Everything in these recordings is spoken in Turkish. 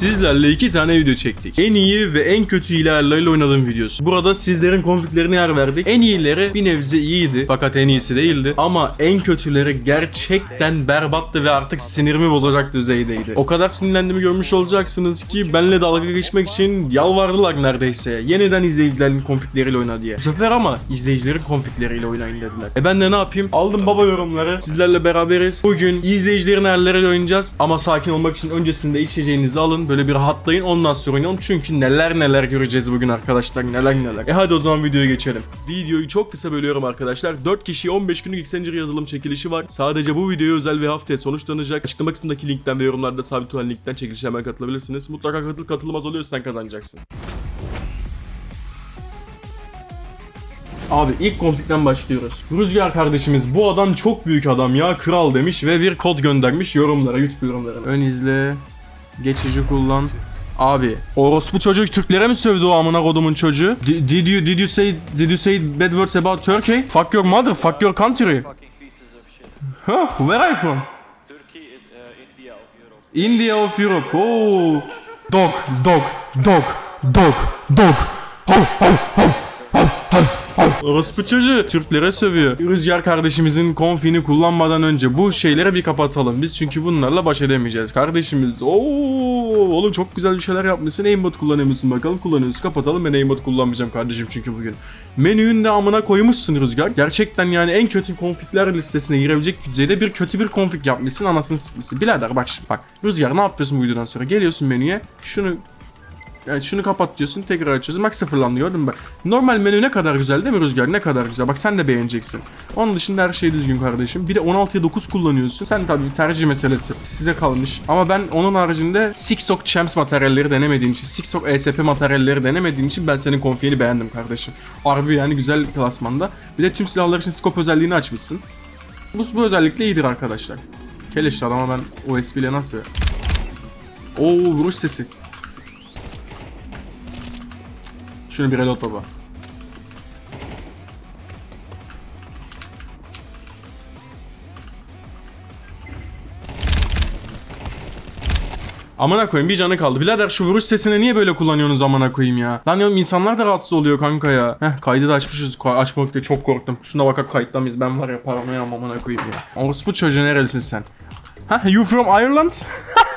sizlerle iki tane video çektik. En iyi ve en kötü hilelerle oynadığım videosu. Burada sizlerin konfliklerine yer verdik. En iyileri bir nebze iyiydi fakat en iyisi değildi. Ama en kötüleri gerçekten berbattı ve artık sinirimi bozacak düzeydeydi. O kadar sinirlendiğimi görmüş olacaksınız ki benle dalga geçmek için yalvardılar neredeyse. Yeniden izleyicilerin konflikleriyle oyna diye. Bu sefer ama izleyicilerin konflikleriyle oynayın dediler. E ben de ne yapayım? Aldım baba yorumları. Sizlerle beraberiz. Bugün izleyicilerin hayalleriyle oynayacağız. Ama sakin olmak için öncesinde içeceğinizi alın. Böyle bir rahatlayın. Ondan sonra oynayalım. Çünkü neler neler göreceğiz bugün arkadaşlar. Neler neler. E hadi o zaman videoya geçelim. Videoyu çok kısa bölüyorum arkadaşlar. 4 kişiye 15 günlük Xenger yazılım çekilişi var. Sadece bu videoya özel ve haftaya sonuçlanacak. Açıklama kısmındaki linkten ve yorumlarda sabit olan linkten çekilişe hemen katılabilirsiniz. Mutlaka katıl katılmaz oluyorsan kazanacaksın. Abi ilk konflikten başlıyoruz. Rüzgar kardeşimiz bu adam çok büyük adam ya kral demiş ve bir kod göndermiş yorumlara YouTube yorumlarına. Ön izle. Geçici kullan. Abi orospu çocuk Türklere mi sövdü o amına kodumun çocuğu? Di- Did you did you say did you say bad words about Turkey? Fuck your mother, fuck your country. Huh? Where are you from? Turkey is India of Europe. India of Europe. Oh. Dog, dog, dog, dog, dog. Hav, hav, hav. Orospu çocuğu Türklere sövüyor. Rüzgar kardeşimizin konfini kullanmadan önce bu şeyleri bir kapatalım. Biz çünkü bunlarla baş edemeyeceğiz. Kardeşimiz Oo, oğlum çok güzel bir şeyler yapmışsın. Aimbot kullanıyor musun bakalım. Kullanıyorsun. Kapatalım. Ben aimbot kullanmayacağım kardeşim çünkü bugün. Menünün de amına koymuşsun Rüzgar. Gerçekten yani en kötü konflikler listesine girebilecek düzeyde bir kötü bir konflik yapmışsın. Anasını sıkmışsın. Birader bak bak. Rüzgar ne yapıyorsun bu videodan sonra? Geliyorsun menüye. Şunu Evet şunu kapat diyorsun tekrar açıyorsun bak sıfırlandı gördün mü bak. Normal menü ne kadar güzel değil mi Rüzgar ne kadar güzel bak sen de beğeneceksin. Onun dışında her şey düzgün kardeşim. Bir de 16'ya 9 kullanıyorsun. Sen tabii tercih meselesi size kalmış. Ama ben onun haricinde Sixok Champs materyalleri denemediğin için Sixok ESP materyalleri denemediğin için ben senin konfiyeni beğendim kardeşim. Harbi yani güzel klasmanda. Bir de tüm silahlar için scope özelliğini açmışsın. Bu, bu özellikle iyidir arkadaşlar. Keleşli adama ben OSP ile nasıl... Oo vuruş sesi. Şunu bir reload baba. Amına koyayım bir canı kaldı. Birader şu vuruş sesini niye böyle kullanıyorsunuz amına koyayım ya? Lan diyorum insanlar da rahatsız oluyor kanka ya. Heh kaydı da açmışız. Ka- açmakta çok korktum. Şuna bakak kayıtta mıyız? Ben var ya paranoyam amına koyayım ya. Orospu çocuğu nerelisin sen? Ha you from Ireland?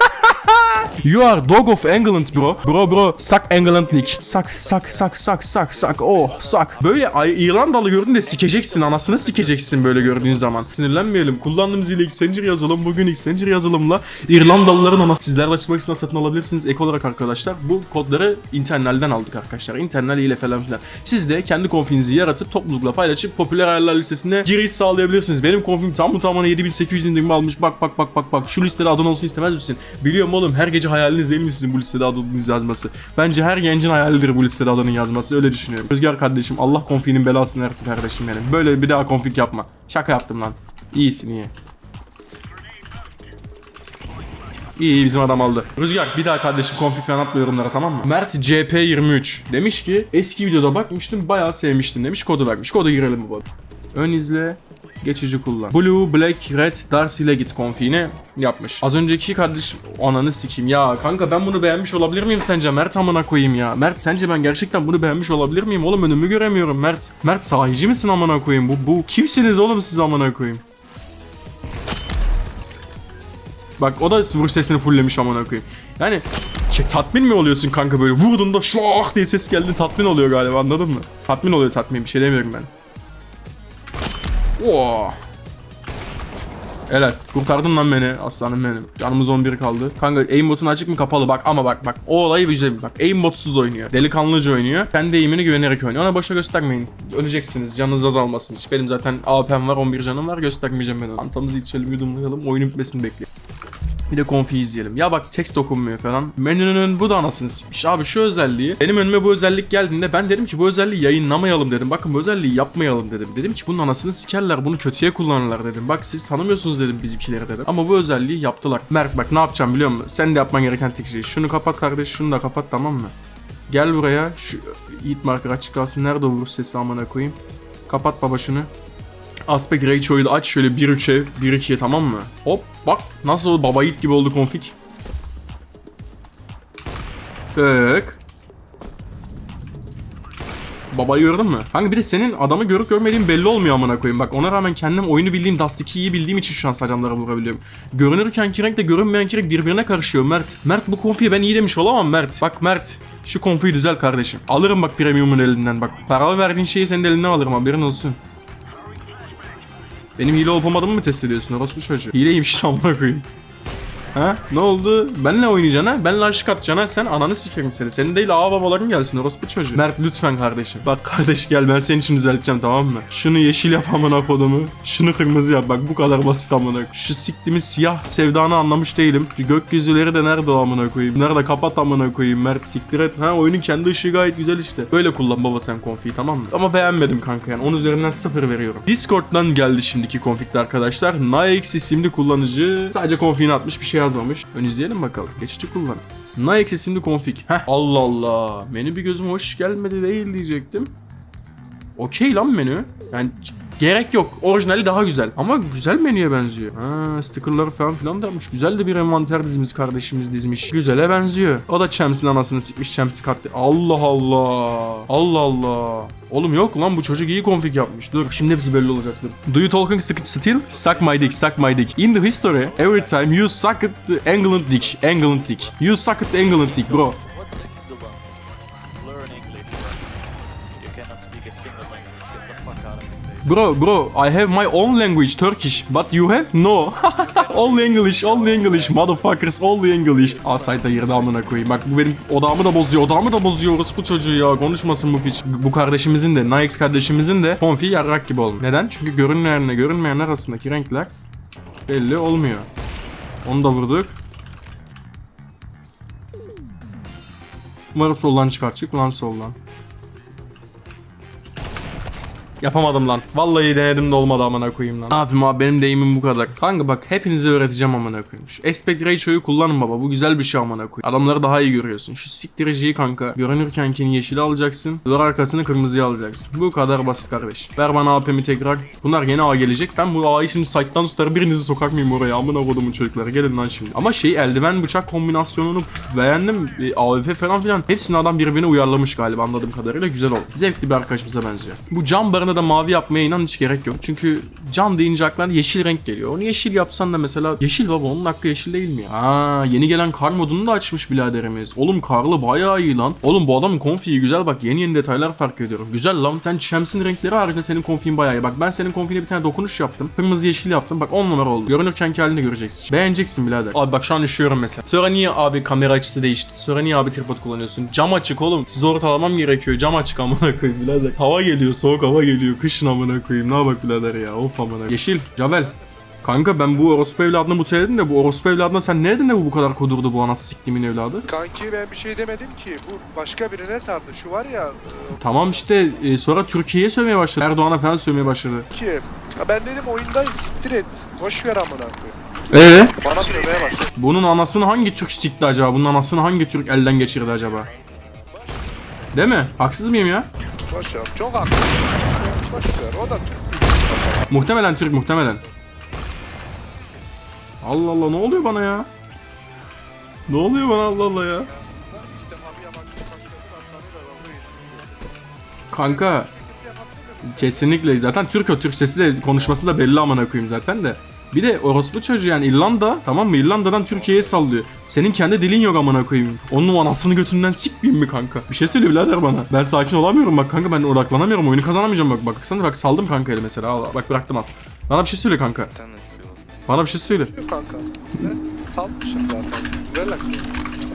You are dog of England bro. Bro bro. Suck England League. Suck suck suck suck suck suck. Oh suck. Böyle İrlandalı gördün de sikeceksin. Anasını sikeceksin böyle gördüğün zaman. Sinirlenmeyelim. Kullandığımız ile Xanger yazılım. Bugün Xanger yazılımla İrlandalıların anası. Sizler de için satın alabilirsiniz. Ek olarak arkadaşlar bu kodları internalden aldık arkadaşlar. İnternal ile falan filan. Siz de kendi konfinizi yaratıp toplulukla paylaşıp popüler ayarlar listesine giriş sağlayabilirsiniz. Benim konfim tam bu tamamına 7800 indirimi almış. Bak bak bak bak bak. Şu listede adın olsun istemez misin? Biliyorum oğlum her gece hayaliniz değil mi sizin bu listede adınız yazması? Bence her gencin hayalidir bu listede adının yazması. Öyle düşünüyorum. Rüzgar kardeşim Allah konfinin belasını versin kardeşim benim. Böyle bir daha konflik yapma. Şaka yaptım lan. İyisin iyi. İyi bizim adam aldı. Rüzgar bir daha kardeşim konflik falan atma yorumlara tamam mı? Mert CP23 demiş ki eski videoda bakmıştım bayağı sevmiştin demiş kodu vermiş. Kodu girelim bu. Ön izle geçici kullan. Blue, Black, Red, Darcy ile git konfiğini yapmış. Az önceki kardeş ananı sikeyim ya kanka ben bunu beğenmiş olabilir miyim sence Mert amına koyayım ya. Mert sence ben gerçekten bunu beğenmiş olabilir miyim oğlum önümü göremiyorum Mert. Mert sahici misin amına koyayım bu bu kimsiniz oğlum siz amına koyayım. Bak o da vuruş sesini fulllemiş amına koyayım. Yani şey, tatmin mi oluyorsun kanka böyle vurdun da şlak diye ses geldi tatmin oluyor galiba anladın mı? Tatmin oluyor tatmin bir şey demiyorum ben. Oo. Helal. Kurtardın lan beni aslanım benim. Canımız 11 kaldı. Kanka aimbot'un açık mı kapalı bak ama bak bak. O olayı güzel bak. Aimbotsuz oynuyor. Delikanlıca oynuyor. Kendi aim'ini güvenerek oynuyor. Ona boşa göstermeyin. Öleceksiniz. Canınız azalmasın. hiç. Benim zaten AP'm var 11 canım var. Göstermeyeceğim ben onu. Antamızı içelim yudumlayalım. Oyunun bitmesini bekleyelim. Bir de konfi izleyelim. Ya bak text okunmuyor falan. Menünün bu da anasını sikmiş. Abi şu özelliği benim önüme bu özellik geldiğinde ben dedim ki bu özelliği yayınlamayalım dedim. Bakın bu özelliği yapmayalım dedim. Dedim ki bunun anasını sikerler bunu kötüye kullanırlar dedim. Bak siz tanımıyorsunuz dedim bizimkileri dedim. Ama bu özelliği yaptılar. Mert bak ne yapacağım biliyor musun? Sen de yapman gereken tek şey. Şunu kapat kardeş şunu da kapat tamam mı? Gel buraya. Şu Eat marker açık kalsın. Nerede olur sesi amına koyayım? Kapat baba şunu. Aspect Ratio'yu aç şöyle 1-3'e 1-2'ye tamam mı? Hop bak nasıl oldu baba yiğit gibi oldu config. Tık. Babayı gördün mü? Kanka bir de senin adamı görüp görmediğin belli olmuyor amına koyayım. Bak ona rağmen kendim oyunu bildiğim Dust 2'yi iyi bildiğim için şu an sacanlara vurabiliyorum. Görünürken renkle görünmeyen renk birbirine karışıyor Mert. Mert bu konfiyi ben iyi demiş olamam Mert. Bak Mert şu konfiyi düzel kardeşim. Alırım bak premiumun elinden bak. Paralı verdiğin şeyi senin elinden alırım haberin olsun. Benim hile olup olmadığımı mı test ediyorsun orospu çocuğu? Hileymiş amına koyayım. Ha? Ne oldu? Benle oynayacaksın ha? Benle aşık atacaksın ha? Sen ananı sikerim seni. Senin değil ağa babaların gelsin orospu çocuğu. Mert lütfen kardeşim. Bak kardeş gel ben senin için düzelteceğim tamam mı? Şunu yeşil yap amına kodumu. Şunu kırmızı yap. Bak bu kadar basit amına. Şu siktimi siyah sevdanı anlamış değilim. Şu gökyüzüleri de nerede o amına koyayım? Nerede kapat amına koyayım Mert siktir et. Ha oyunun kendi ışığı gayet güzel işte. Böyle kullan baba sen konfiyi tamam mı? Ama beğenmedim kanka yani. 10 üzerinden 0 veriyorum. Discord'dan geldi şimdiki konfikte arkadaşlar. Naex isimli kullanıcı sadece konfiğini atmış bir şey yazmamış. Ön izleyelim bakalım. Geçici kullan. Naex isimli konfig. Heh. Allah Allah. Menü bir gözüme hoş gelmedi değil diyecektim. Okey lan menü. Yani gerek yok. Orijinali daha güzel. Ama güzel menüye benziyor. Ha, stickerları falan filan da yapmış. Güzel de bir envanter dizimiz kardeşimiz dizmiş. Güzele benziyor. O da Chams'in anasını sikmiş. Chams'i kattı. Allah Allah. Allah Allah. Oğlum yok lan bu çocuk iyi config yapmış. Dur şimdi hepsi belli olacaktır. Do you talking still? Suck my dick, suck my dick. In the history, every time you suck at the England dick, England dick. You suck at the England dick bro. Bro, bro, I have my own language, Turkish, but you have no. only English, only English, motherfuckers, only English. Asayta girdi amına koyayım. Bak bu benim odağımı da bozuyor, odağımı da bozuyor. Orospu çocuğu ya, konuşmasın bu piç. Bu kardeşimizin de, Nike's kardeşimizin de konfi yarrak gibi olmuş. Neden? Çünkü görünmeyenle görünmeyen arasındaki renkler belli olmuyor. Onu da vurduk. Umarım soldan çıkar. Çık lan soldan. Yapamadım lan. Vallahi denedim de olmadı amına koyayım lan. Ne yapayım abi benim deyimim bu kadar. Kanka bak hepinize öğreteceğim amına koyayım. Şu aspect ratio'yu kullanın baba. Bu güzel bir şey amına koyayım. Adamları daha iyi görüyorsun. Şu siktiriciyi kanka. Görünürkenkini yeşili alacaksın. Duvar arkasını kırmızıya alacaksın. Bu kadar basit kardeş. Ver bana AP'mi tekrar. Bunlar yeni A gelecek. Ben bu A'yı şimdi site'dan tutar birinizi sokak mıyım oraya? Amına kodumun çocukları. Gelin lan şimdi. Ama şey eldiven bıçak kombinasyonunu beğendim. E, AWP falan filan. Hepsini adam birbirine uyarlamış galiba anladığım kadarıyla. Güzel oldu. Zevkli bir arkadaşımıza benziyor. Bu cam barını da mavi yapmaya inan hiç gerek yok. Çünkü cam deyince aklına yeşil renk geliyor. Onu yeşil yapsan da mesela yeşil baba onun hakkı yeşil değil mi ya? Aa yeni gelen kar modunu da açmış biraderimiz. Oğlum karlı bayağı iyi lan. Oğlum bu adamın konfiyi güzel bak yeni yeni detaylar fark ediyorum. Güzel lan. Sen Chams'in renkleri haricinde senin konfiyin bayağı iyi. Bak ben senin konfine bir tane dokunuş yaptım. Kırmızı yeşil yaptım. Bak 10 numara oldu. Görünürkenki halini göreceksin. Beğeneceksin birader. Abi bak şu an üşüyorum mesela. Sonra niye abi kamera açısı değişti? Sonra niye abi tripod kullanıyorsun? Cam açık oğlum. Sizi ortalamam gerekiyor. Cam açık amına koyayım birader. Hava geliyor soğuk hava geliyor. Kışın amına koyayım. Ne bak birader ya. Of amına. Yeşil. Cavel. Kanka ben bu orospu evladını muteledim de bu orospu evladına sen ne dedin de bu bu kadar kudurdu bu anası siktimin evladı? Kanki ben bir şey demedim ki. Bu başka birine sardı. Şu var ya e, Tamam işte e, sonra Türkiye'ye sövmeye başladı. Erdoğan'a falan sövmeye başladı. ki. Ha ben dedim oyundayız siktir et. Boş ver amına koyayım. Ee? Bana sövmeye başladı. Bunun anasını hangi Türk sikti acaba? Bunun anasını hangi Türk elden geçirdi acaba? Değil mi? Haksız mıyım ya? Boş ver. Çok haklı. Boş. O da Türk. Muhtemelen Türk muhtemelen. Allah Allah ne oluyor bana ya? Ne oluyor bana Allah Allah ya? Kanka kesinlikle zaten Türk o Türk sesi de konuşması da belli amına koyayım zaten de. Bir de orospu çocuğu yani İrlanda tamam mı? İrlanda'dan Türkiye'ye sallıyor. Senin kendi dilin yok amına koyayım. Onun anasını götünden sikmeyeyim mi kanka? Bir şey söyle birader bana. Ben sakin olamıyorum bak kanka ben odaklanamıyorum. Oyunu kazanamayacağım bak. Bak sana bak saldım kanka eli mesela. Al, bak bıraktım al. Bana bir şey söyle kanka. Bana bir şey söyle. Yok kanka. Ben salmışım zaten. Relax.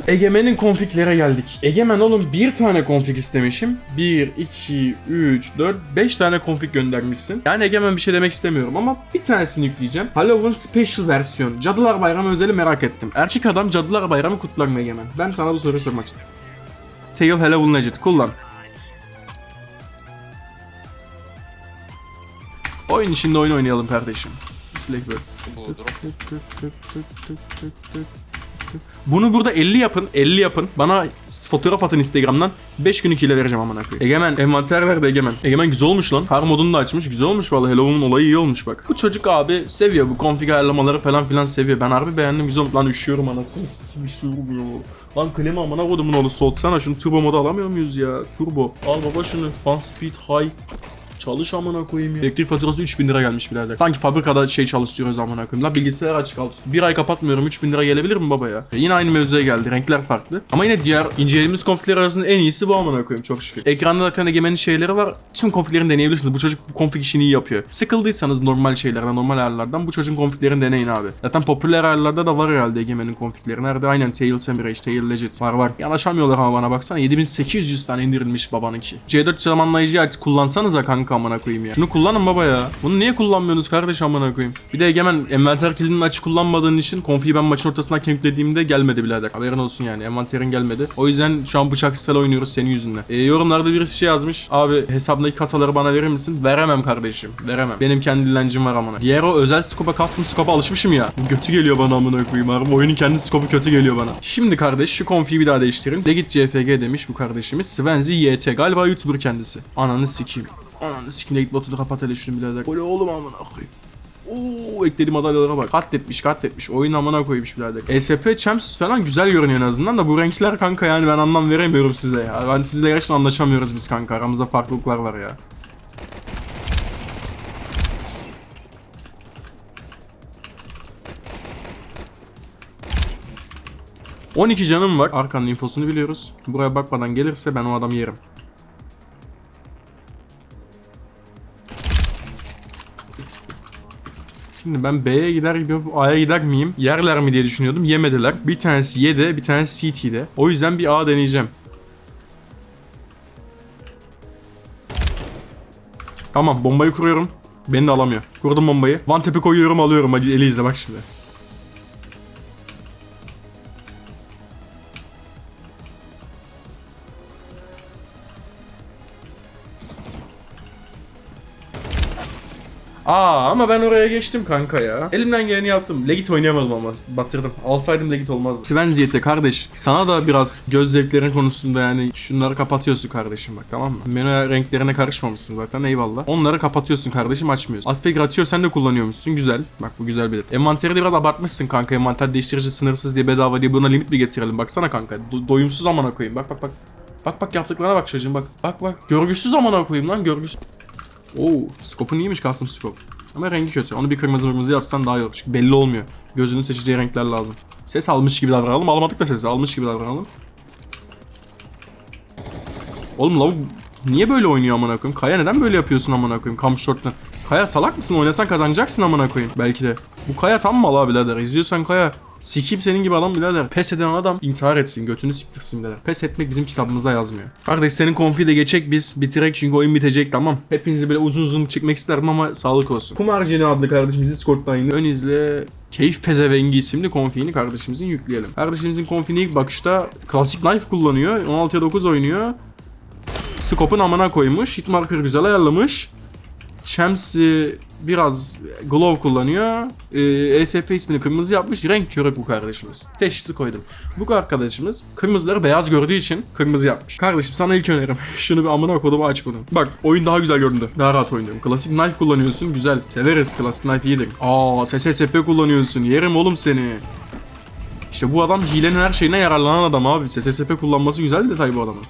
Egemen'in konfiklere geldik. Egemen oğlum bir tane konfig istemişim. 1, 2, 3, 4, 5 tane konfig göndermişsin. Yani Egemen bir şey demek istemiyorum ama bir tanesini yükleyeceğim. Halloween Special versiyon. Cadılar Bayramı özeli merak ettim. Erkek adam Cadılar Bayramı kutlar mı Egemen? Ben sana bu soruyu sormak istiyorum. Tail Halloween Legend kullan. Oyun içinde oyun oynayalım kardeşim. Blackbird. Tık Bunu burada 50 yapın. 50 yapın. Bana fotoğraf atın Instagram'dan. 5 gün ile vereceğim amına koyayım. Egemen envanter nerede Egemen? Egemen güzel olmuş lan. Kar modunu da açmış. Güzel olmuş vallahi. Hello'nun olayı iyi olmuş bak. Bu çocuk abi seviyor bu config ayarlamaları falan filan seviyor. Ben harbi beğendim güzel olmuş. Lan üşüyorum anasını sikim üşüyorum ya. Lan klima amına kodumun oğlu soğutsana. Şunu turbo modu alamıyor muyuz ya? Turbo. Al baba şunu. Fan speed high. Çalış amına koyayım ya. Elektrik faturası 3000 lira gelmiş birader. Sanki fabrikada şey çalıştırıyoruz amına koyayım. La bilgisayar açık alt üstü. Bir ay kapatmıyorum 3000 lira gelebilir mi baba ya? E yine aynı mevzuya geldi. Renkler farklı. Ama yine diğer incelediğimiz konfigler arasında en iyisi bu amına koyayım çok şükür. Ekranda zaten egemenin şeyleri var. Tüm konfiglerini deneyebilirsiniz. Bu çocuk bu konfig işini iyi yapıyor. Sıkıldıysanız normal şeylerden, normal ayarlardan bu çocuğun konfiglerini deneyin abi. Zaten popüler ayarlarda da var herhalde egemenin konfigleri. Nerede? Aynen Tail Samirage, Tail Legit. Var var. Yanaşamıyorlar ama bana baksana. 7800 tane indirilmiş babanınki. C4 zamanlayıcıyı artık kullansanıza kanka amına koyayım ya. Şunu kullanın baba ya. Bunu niye kullanmıyorsunuz kardeş amına koyayım? Bir de Egemen envanter kilidini açık kullanmadığın için konfiyi ben maçın ortasına yüklediğimde gelmedi birader. Haberin olsun yani. Envanterin gelmedi. O yüzden şu an bıçak falan oynuyoruz senin yüzünden. E, yorumlarda birisi şey yazmış. Abi hesabındaki kasaları bana verir misin? Veremem kardeşim. Veremem. Benim kendi dilencim var amına. Diğer o özel scope'a custom scope'a alışmışım ya. Kötü geliyor bana amına koyayım abi. Oyunun kendi scope'u kötü geliyor bana. Şimdi kardeş şu konfiyi bir daha değiştirelim. Zegit CFG demiş bu kardeşimiz. Svenzi YT. Galiba YouTuber kendisi. Ananı sikeyim. Ananı sikeyim. Legit botu kapat hele şunu birader. Öyle oğlum amına koyayım. Oo eklediğim madalyalara bak. Katletmiş katletmiş. Oyun amına koymuş birader. ESP Champs falan güzel görünüyor en azından da bu renkler kanka yani ben anlam veremiyorum size ya. Ben sizle gerçekten anlaşamıyoruz biz kanka. Aramızda farklılıklar var ya. ...12 canım var. Arkanın infosunu biliyoruz. Buraya bakmadan gelirse ben o adamı yerim. Şimdi ben B'ye gider gibi A'ya gider miyim? Yerler mi diye düşünüyordum. Yemediler. Bir tanesi Y'de, bir tanesi CT'de. O yüzden bir A deneyeceğim. Tamam bombayı kuruyorum. Beni de alamıyor. Kurdum bombayı. One tap'i koyuyorum alıyorum. Hadi eli izle bak şimdi. Aa ama ben oraya geçtim kanka ya. Elimden geleni yaptım. Legit oynayamadım ama batırdım. Alsaydım Legit olmazdı. Svenziyete kardeş sana da biraz göz zevklerin konusunda yani şunları kapatıyorsun kardeşim bak tamam mı? Menü renklerine karışmamışsın zaten eyvallah. Onları kapatıyorsun kardeşim açmıyorsun. Aspect Ratio sen de kullanıyormuşsun güzel. Bak bu güzel bir Envanteri de biraz abartmışsın kanka. Envanter değiştirici sınırsız diye bedava diye buna limit bir getirelim. Baksana kanka. Do- doyumsuz amına koyayım. Bak bak bak. Bak bak yaptıklarına bak çocuğum bak. Bak bak. Görgüsüz amına koyayım lan görgüsüz. Oo, skopun iyiymiş custom scope. Ama rengi kötü. Onu bir kırmızı kırmızı yapsan daha iyi olur. Çünkü belli olmuyor. Gözünün seçeceği renkler lazım. Ses almış gibi davranalım. Almadık da sesi. Almış gibi davranalım. Oğlum lavuk niye böyle oynuyor amına koyayım? Kaya neden böyle yapıyorsun amına koyayım? Kam short'tan. Kaya salak mısın? Oynasan kazanacaksın amına koyayım. Belki de. Bu Kaya tam mal abi birader. İzliyorsan Kaya. Sikip senin gibi adam birader. Pes eden adam intihar etsin. Götünü siktirsin birader. Pes etmek bizim kitabımızda yazmıyor. Kardeş senin konfi de geçecek biz bitirek çünkü oyun bitecek tamam. Hepinizi böyle uzun uzun çekmek isterim ama sağlık olsun. Kumarcini adlı kardeşimiz Discord'dan yine ön izle Keyif Pezevengi isimli konfini kardeşimizin yükleyelim. Kardeşimizin konfini ilk bakışta klasik knife kullanıyor. 16'ya 9 oynuyor. Scope'un amına koymuş. Hitmarker güzel ayarlamış. E, biraz glow kullanıyor. E, ESP ismini kırmızı yapmış. Renk körü bu kardeşimiz. Teşhisi koydum. Bu arkadaşımız kırmızıları beyaz gördüğü için kırmızı yapmış. Kardeşim sana ilk önerim. Şunu bir amına kodumu aç bunu. Bak oyun daha güzel göründü. Daha rahat oynuyorum. Klasik knife kullanıyorsun. Güzel. Severiz. Klasik knife iyidir. Aa SSSP kullanıyorsun. Yerim oğlum seni. İşte bu adam hilenin her şeyine yararlanan adam abi. SSSP kullanması güzel detay bu adamın.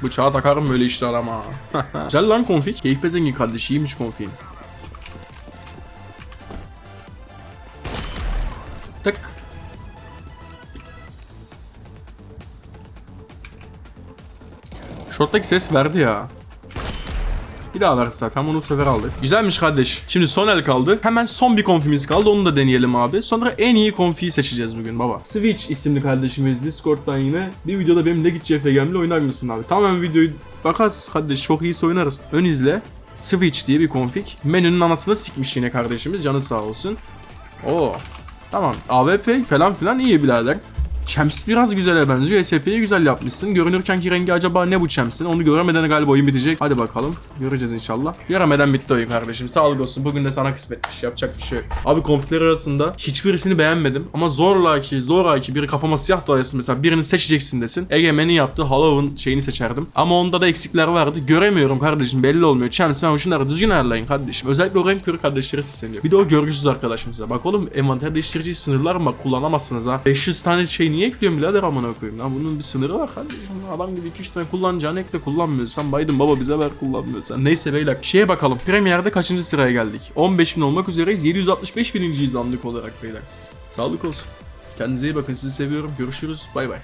Tak. Bıçağı takarım böyle işte adama. Güzel lan konfig. Keyif zengin kardeş. İyiymiş konfig. Tık. Short'taki ses verdi ya. Bir daha verdi zaten bunu bu sefer aldık. Güzelmiş kardeş. Şimdi son el kaldı. Hemen son bir konfimiz kaldı. Onu da deneyelim abi. Sonra en iyi konfiyi seçeceğiz bugün baba. Switch isimli kardeşimiz Discord'dan yine. Bir videoda benim Legit CFG'mle oynar mısın abi? Tamamen videoyu bakarız kardeş. Çok iyisi oynarız. Ön izle. Switch diye bir konfig. Menünün anasını sikmiş yine kardeşimiz. Canı sağ olsun. Oo. Tamam. AWP falan filan iyi birader. Champs biraz güzele benziyor. SP'yi güzel yapmışsın. Görünürken ki rengi acaba ne bu Champs'in? Onu göremeden galiba oyun bitecek. Hadi bakalım. Göreceğiz inşallah. Göremeden bitti oyun kardeşim. Sağlık olsun. Bugün de sana kısmetmiş. Yapacak bir şey yok. Abi konflikler arasında hiçbirisini beğenmedim. Ama zorla ki zorla ki biri kafama siyah dolayasın mesela birini seçeceksin desin. Egemen'in yaptığı Halloween şeyini seçerdim. Ama onda da eksikler vardı. Göremiyorum kardeşim. Belli olmuyor. Champs ben şunları düzgün ayarlayın kardeşim. Özellikle o renk körü kardeşlere sesleniyor. Bir de o görgüsüz arkadaşımıza. Bak oğlum envanter değiştiriciyi sınırlar mı? Kullanamazsınız ha. 500 tane şey niye ekliyorsun birader amına koyayım lan. Bunun bir sınırı var kardeşim. Adam gibi 2-3 tane kullanacağını ekle kullanmıyorsan. Biden baba bize ver kullanmıyorsan. Neyse beyler şeye bakalım. Premier'de kaçıncı sıraya geldik? 15 bin olmak üzereyiz. 765 bininciyiz anlık olarak beyler. Sağlık olsun. Kendinize iyi bakın. Sizi seviyorum. Görüşürüz. Bay bay.